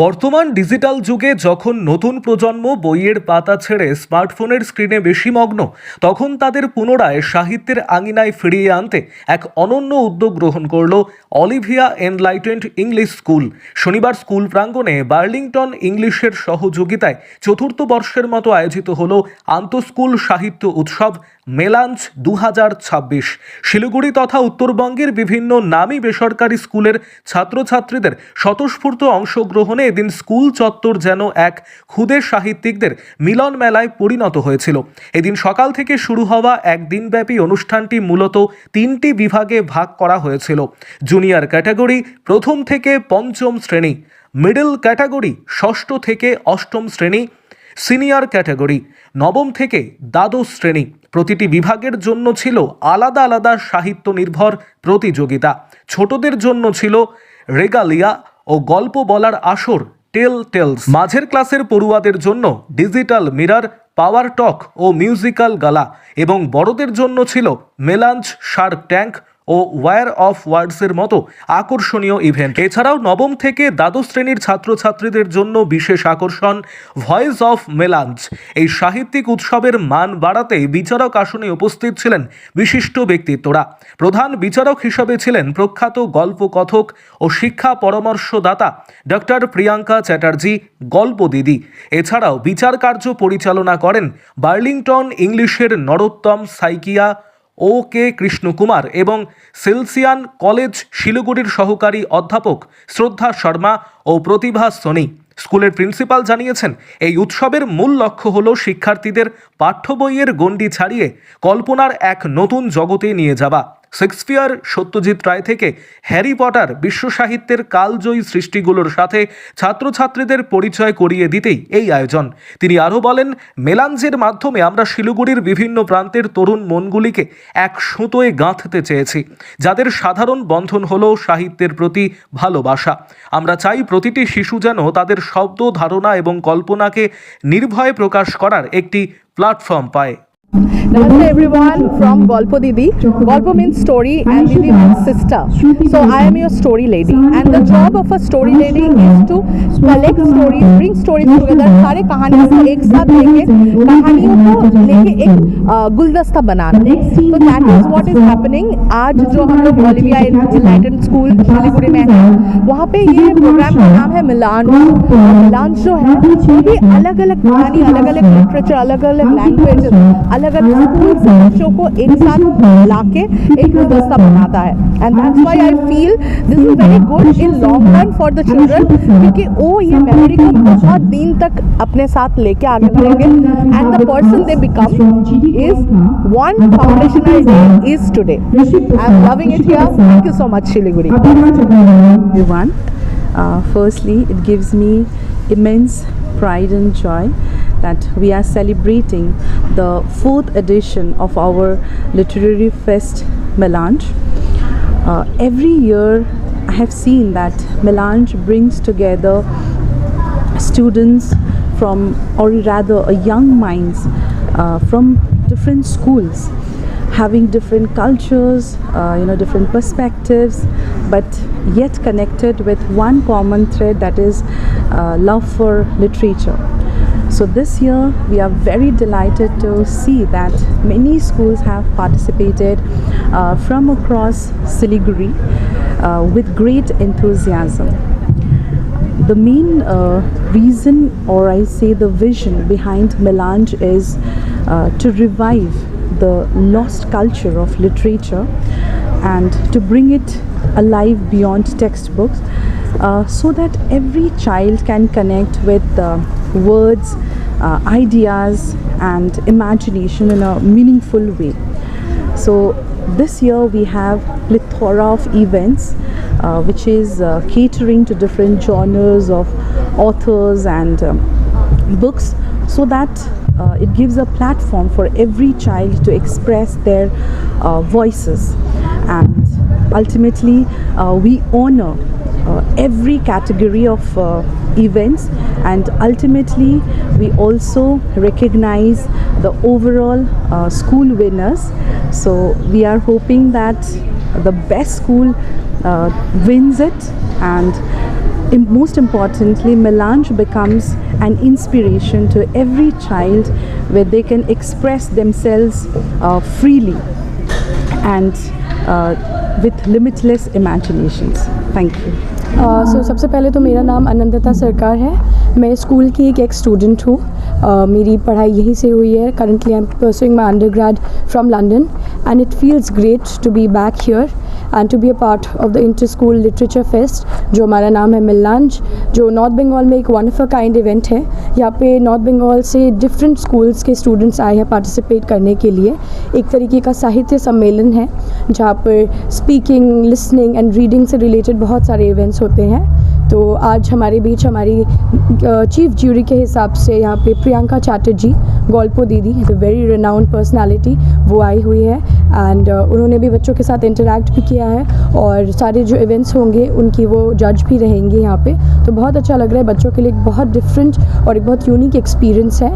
বর্তমান ডিজিটাল যুগে যখন নতুন প্রজন্ম বইয়ের পাতা ছেড়ে স্মার্টফোনের স্ক্রিনে বেশি মগ্ন, তখন তাদের পুনরায় সাহিত্যের আঙিনায় ফিরিয়ে আনতে এক অনন্য উদ্যোগ গ্রহণ করল অলিভিয়া এনলাইটেন্ড ইংলিশ স্কুল। শনিবার স্কুল প্রাঙ্গণে বার্লিংটন ইংলিশের সহযোগিতায় চতুর্থ বর্ষের মতো আয়োজিত হল আন্তঃস্কুল সাহিত্য উৎসব মেলাঞ্চ দু হাজার ছাব্বিশ। শিলিগুড়ি তথা উত্তরবঙ্গের বিভিন্ন নামী বেসরকারি স্কুলের ছাত্রছাত্রীদের স্বতঃস্ফূর্ত অংশগ্রহণে এদিন স্কুল চত্বর যেন এক ক্ষুদে সাহিত্যিকদের মিলন মেলায় পরিণত হয়েছিল। এদিন সকাল থেকে শুরু হওয়া এক দিনব্যাপী অনুষ্ঠানটি মূলত তিনটি বিভাগে ভাগ করা হয়েছিল। জুনিয়র ক্যাটাগরি প্রথম থেকে পঞ্চম শ্রেণি, মিডল ক্যাটাগরি ষষ্ঠ থেকে অষ্টম শ্রেণি, সিনিয়র ক্যাটাগরি নবম থেকে দ্বাদশ শ্রেণি। প্রতিটি বিভাগের জন্য ছিল আলাদা আলাদা সাহিত্য নির্ভর প্রতিযোগিতা। ছোটদের জন্য ছিল রেগালিয়া ও গল্প বলার আসর টেল টেলস। মাঝের ক্লাসের পড়ুয়াদের জন্য ডিজিটাল মিরার, পাওয়ার টক ও মিউজিক্যাল গালা এবং বড়দের জন্য ছিল মেলাঞ্চ শার্ক ট্যাঙ্ক ও ওয়ার অফ ওয়ার্ডসের মতো আকর্ষণীয় ইভেন্ট এছাড়াও নবম থেকে দ্বাদশ শ্রেণির ছাত্রছাত্রীদের জন্য বিশেষ আকর্ষণ ভয়েস অফ মেলাঞ্চ এই সাহিত্যিক উৎসবের মান বাড়াতে বিচারক আসনে উপস্থিত ছিলেন বিশিষ্ট ব্যক্তিত্বরা। প্রধান বিচারক হিসেবে ছিলেন প্রখ্যাত গল্প কথক ও শিক্ষা পরামর্শদাতা ডক্টর প্রিয়াঙ্কা চ্যাটার্জি, গল্প দিদি। এছাড়াও বিচার কার্য পরিচালনা করেন বার্লিংটন ইংলিশের নরোত্তম সাইকিয়া ও কে কৃষ্ণকুমার এবং সেলসিয়ান কলেজ শিলিগুড়ির সহকারী অধ্যাপক শ্রদ্ধা শর্মা ও প্রতিভা সোনি। স্কুলের প্রিন্সিপাল জানিয়েছেন, এই উৎসবের মূল লক্ষ্য হল শিক্ষার্থীদের পাঠ্য বইয়ের গণ্ডি ছাড়িয়ে কল্পনার এক নতুন জগতে নিয়ে যাওয়া। শেক্সপিয়ার, সত্যজিৎ রায় থেকে হ্যারি পটার বিশ্ব সাহিত্যের কালজয়ী সৃষ্টিগুলোর সাথে ছাত্রছাত্রীদের পরিচয় করিয়ে দিতেই এই আয়োজন। তিনি আরও বলেন, মেলাঞ্জের মাধ্যমে আমরা শিলিগুড়ির বিভিন্ন প্রান্তের তরুণ মনগুলিকে এক সুতোয় গাঁথতে চেয়েছি, যাদের সাধারণ বন্ধন হলো সাহিত্যের প্রতি ভালোবাসা। আমরা চাই প্রতিটি শিশু যেন তাদের শব্দ, ধারণা এবং কল্পনাকে নির্ভয়ে প্রকাশ করার একটি প্ল্যাটফর্ম পায়। Namaste everyone from Golpo Didi. Golpo means story and Didi means sister. So I am your story lady and the job of a story lady is to collect stories, bring stories together. सारे कहानियों को एक साथ लेके कहानियों को लेके एक गुलदस्ता बनाना तो that is what is happening आज जो हम लोग ओलिविया इनलाइटन स्कूल शिलीगुड़ी में है वहाँ पे ये प्रोग्राम का नाम है मिलान मिलान जो है वो भी अलग अलग कहानी अलग अलग लिटरेचर अलग अलग लैंग्वेज अलग अलग पूरी को एक साथ मिला के एक व्यवस्था बनाता है। And that's why I feel this is very good in long run for the children क्योंकि वो ये मेमोरी को बहुत दिन तक अपने साथ लेके आगे बढ़ेंगे। And the person they become is one foundation I day is today I am loving it here thank you so much Siliguri everyone firstly it gives me immense Pride and joy that we are celebrating the fourth edition of our literary fest Melange. Uh, every year, I have seen that Melange brings together students from, or rather, young minds uh, from different schools having different cultures, uh, you know, different perspectives, but yet connected with one common thread that is uh, love for literature. So this year we are very delighted to see that many schools have participated uh, from across Siliguri uh, with great enthusiasm. The main uh, reason or i say the vision behind melange is uh, to revive the lost culture of literature and to bring it alive beyond textbooks uh, so that every child can connect with uh, words uh, ideas and imagination in a meaningful way. So this year we have plethora of events uh, which is uh, catering to different genres of authors and um, books so that uh, it gives a platform for every child to express their uh, voices. And ultimately uh, we honor every category of uh, events and ultimately we also recognize the overall uh, school winners so we are hoping that the best school uh, wins it and most importantly, Melange becomes an inspiration to every child where they can express themselves uh, freely and uh, with limitless imaginations. Thank you. So सबसे पहले तो मेरा नाम अनंतता सरकार है। मैं school की एक एक स्टूडेंट हूँ। Uh, मेरी पढ़ाई यहीं से हुई है। Currently I am pursuing my undergrad from London and it feels great to be back here and to be a part of the inter school literature fest जो हमारा नाम है मिल्लांज जो नॉर्थ बंगाल में एक one of a kind event है। यहाँ पे नॉर्थ बंगाल से डिफरेंट स्कूल्स के स्टूडेंट्स आए हैं पार्टिसिपेट करने के लिए। एक तरीके का साहित्य सम्मेलन है, जहाँ पर स्पीकिंग लिसनिंग एंड रीडिंग से रिलेटेड बहुत सारे इवेंट्स होते हैं। तो आज हमारे बीच हमारी चीफ ज्यूरी के हिसाब से यहाँ पे Priyanka Chatterjee, Golpo Didi is a very renowned personality वो आई हुई है। एंड उन्होंने भी बच्चों के साथ इंटरेक्ट भी किया है और सारे जो इवेंट्स होंगे, उनकी वो जज भी रहेंगे यहाँ पे। तो बहुत अच्छा लग रहा है, बच्चों के लिए एक बहुत डिफरेंट और एक बहुत यूनिक एक्सपीरियंस है।